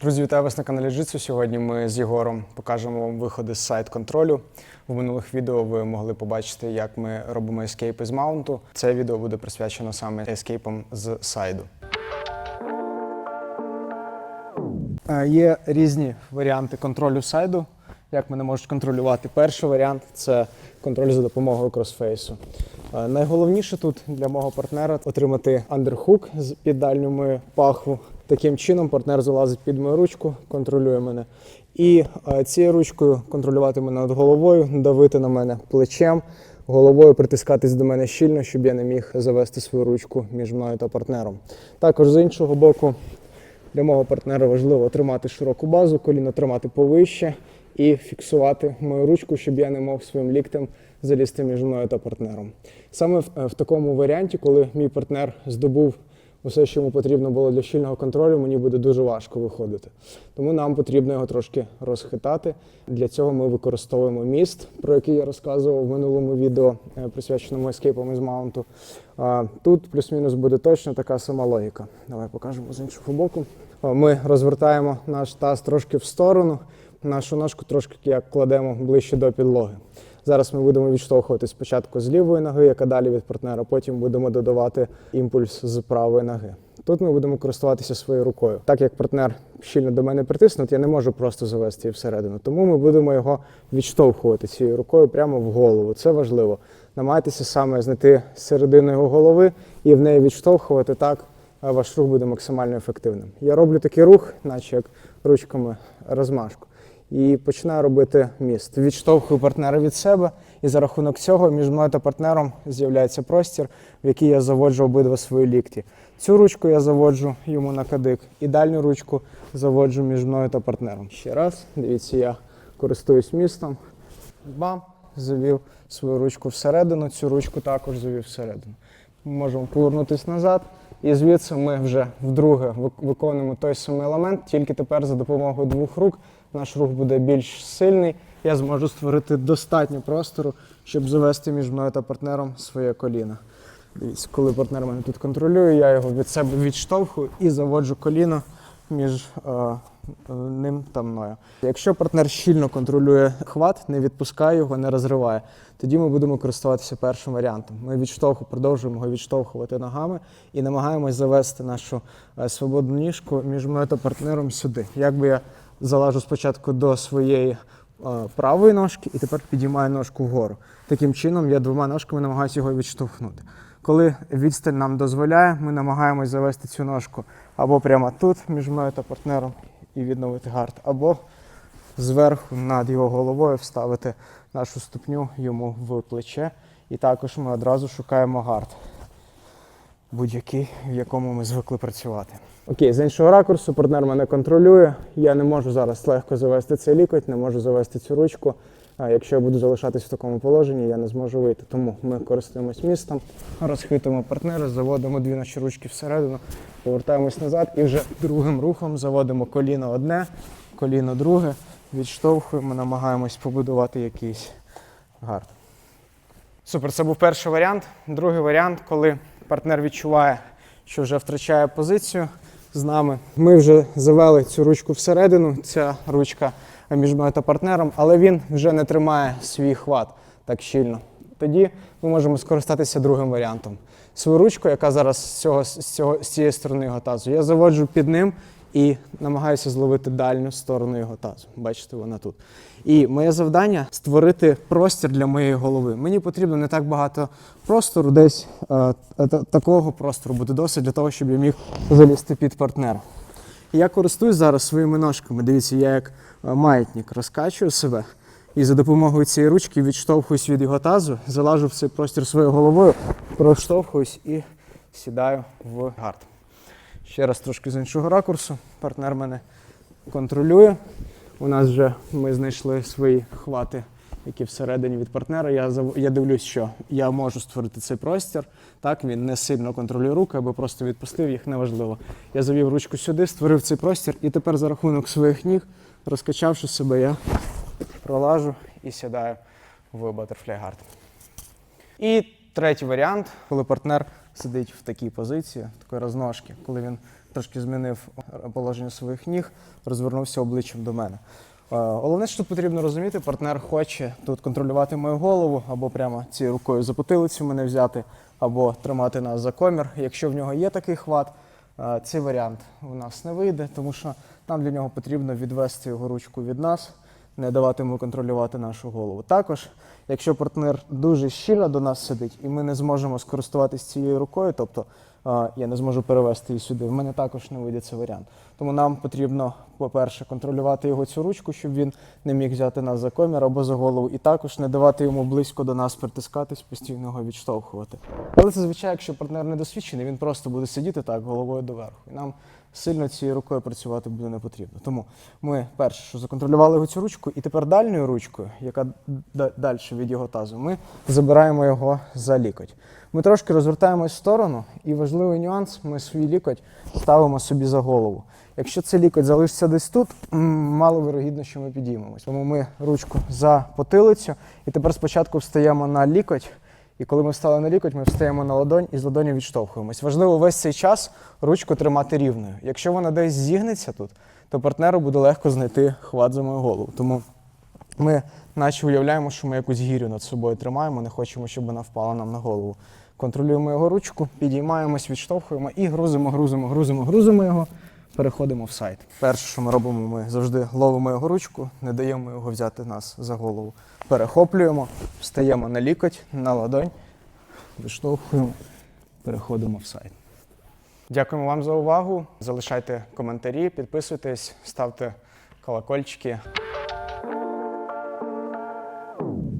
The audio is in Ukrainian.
Друзі, вітаю вас на каналі Житсу. Сьогодні ми з Єгором покажемо вам виходи з сайт контролю. В минулих відео ви могли побачити, як ми робимо ескейпи з маунту. Це відео буде присвячено саме ескейпам з сайду. Е, Є різні варіанти контролю сайду, як мене можуть контролювати. Перший варіант це контроль за допомогою кросфейсу. Е, Найголовніше тут для мого партнера отримати андерхук з дальньою пахву. Таким чином партнер залазить під мою ручку, контролює мене. І е, цією ручкою контролювати мене над головою, давити на мене плечем, головою притискатись до мене щільно, щоб я не міг завести свою ручку між мною та партнером. Також з іншого боку, для мого партнера важливо тримати широку базу, коліно тримати повище і фіксувати мою ручку, щоб я не мог своїм ліктем залізти між мною та партнером. Саме в, в такому варіанті, коли мій партнер здобув усе, що йому потрібно було для щільного контролю, мені буде дуже важко виходити. Тому нам потрібно його трошки розхитати. Для цього ми використовуємо міст, про який я розказував в минулому відео, е, присвяченому ескейпам із маунту. Тут плюс-мінус буде точно така сама логіка. Давай покажемо з іншого боку. Ми розвертаємо наш таз трошки в сторону, нашу ножку трошки як кладемо ближче до підлоги. Зараз ми будемо відштовхувати спочатку з лівої ноги, яка далі від партнера, потім будемо додавати імпульс з правої ноги. Тут ми будемо користуватися своєю рукою. Так як партнер щільно до мене притиснут, я не можу просто завести її всередину. Тому ми будемо його відштовхувати цією рукою прямо в голову. Це важливо. Намагайтеся саме знайти середину його голови і в неї відштовхувати так. Ваш рух буде максимально ефективним. Я роблю такий рух, наче як ручками розмашку і починаю робити міст. Відштовхую партнера від себе, і за рахунок цього між мною та партнером з'являється простір, в який я заводжу обидва свої лікті. Цю ручку я заводжу йому на кадик, і дальню ручку заводжу між мною та партнером. Ще раз, дивіться, я користуюсь містом. Бам! Завів свою ручку всередину, цю ручку також завів всередину. Ми можемо повернутися назад. І звідси ми вже вдруге виконуємо той самий елемент, тільки тепер за допомогою двох рук наш рух буде більш сильний. Я зможу створити достатньо простору, щоб завести між мною та партнером своє коліно. Дивіться, коли партнер мене тут контролює, я його від себе відштовхую і заводжу коліно між е, ним та мною. Якщо партнер щільно контролює хват, не відпускає його, не розриває, тоді ми будемо користуватися першим варіантом. Ми відштовху, продовжуємо його відштовхувати ногами і намагаємось завести нашу е, свободну ніжку між мною та партнером сюди. Якби я залажу спочатку до своєї е, правої ножки і тепер підіймаю ножку вгору. Таким чином я двома ножками намагаюся його відштовхнути. Коли відстань нам дозволяє, ми намагаємось завести цю ножку або прямо тут, між мною та партнером, і відновити гард, або зверху над його головою вставити нашу ступню йому в плече. І також ми одразу шукаємо гард, будь-який, в якому ми звикли працювати. Окей, з іншого ракурсу партнер мене контролює. Я не можу зараз легко завести цей лікоть, не можу завести цю ручку. А якщо я буду залишатись в такому положенні, я не зможу вийти. Тому ми користуємось містом, розхитуємо партнера, заводимо дві наші ручки всередину, повертаємось назад і вже другим рухом заводимо коліно одне, коліно друге, відштовхуємо, намагаємось побудувати якийсь гард. Супер, це був перший варіант. Другий варіант, коли партнер відчуває, що вже втрачає позицію з нами. Ми вже завели цю ручку всередину, ця ручка між мною та партнером, але він вже не тримає свій хват так щільно. Тоді ми можемо скористатися другим варіантом. Свою ручку, яка зараз з, цього, з, цього, з цієї сторони його тазу, я заводжу під ним і намагаюся зловити дальню сторону його тазу. Бачите, вона тут. І моє завдання створити простір для моєї голови. Мені потрібно не так багато простору, десь е, та- такого простору буде досить для того, щоб я міг залізти під партнера. Я користуюсь зараз своїми ножками. Дивіться, я як е, маятник розкачую себе. І за допомогою цієї ручки відштовхуюсь від його тазу, залажу в цей простір своєю головою, проштовхуюсь і сідаю в гард. Ще раз трошки з іншого ракурсу. Партнер мене контролює. У нас вже ми знайшли свої хвати, які всередині від партнера. Я я дивлюсь, що я можу створити цей простір. Так, він не сильно контролює руки, або просто відпустив їх, неважливо. Я завів ручку сюди, створив цей простір, і тепер за рахунок своїх ніг, розкачавши себе, я пролажу і сідаю в Guard. І третій варіант, коли партнер сидить в такій позиції, такої розножки, коли він трошки змінив положення своїх ніг, розвернувся обличчям до мене. Е, Головне, що тут потрібно розуміти, партнер хоче тут контролювати мою голову, або прямо цією рукою за потилицю мене взяти, або тримати нас за комір. Якщо в нього є такий хват, е, цей варіант у нас не вийде, тому що нам для нього потрібно відвести його ручку від нас, не давати йому контролювати нашу голову. Також, якщо партнер дуже щільно до нас сидить, і ми не зможемо скористуватися цією рукою, тобто я не зможу перевести її сюди, в мене також не вийде цей варіант. Тому нам потрібно, по-перше, контролювати його цю ручку, щоб він не міг взяти нас за комір або за голову, і також не давати йому близько до нас притискатись, постійно його відштовхувати. Але зазвичай, якщо партнер не досвідчений, він просто буде сидіти так головою доверху. І нам сильно цією рукою працювати буде не потрібно. Тому ми перше, що законтролювали його цю ручку, і тепер дальньою ручкою, яка далі від його тазу, ми забираємо його за лікоть. Ми трошки розвертаємось в сторону, і важливий нюанс: ми свій лікоть ставимо собі за голову. Якщо цей лікоть залишиться десь тут, мало вирогідно, що ми підіймемось. Тому ми ручку за потилицю, і тепер спочатку встаємо на лікоть. І коли ми встали на лікоть, ми встаємо на ладонь і з ладоні відштовхуємось. Важливо весь цей час ручку тримати рівною. Якщо вона десь зігнеться тут, то партнеру буде легко знайти хват за мою голову. Тому ми наче уявляємо, що ми якусь гірю над собою тримаємо, не хочемо, щоб вона впала нам на голову. Контролюємо його ручку, підіймаємось, відштовхуємо і грузимо, грузимо, грузимо, грузимо його. Переходимо в сайт. Перше, що ми робимо, ми завжди ловимо його ручку, не даємо його взяти нас за голову. Перехоплюємо, встаємо на лікоть, на ладонь, виштовхуємо, переходимо в сайт. Дякуємо вам за увагу. Залишайте коментарі, підписуйтесь, ставте колокольчики.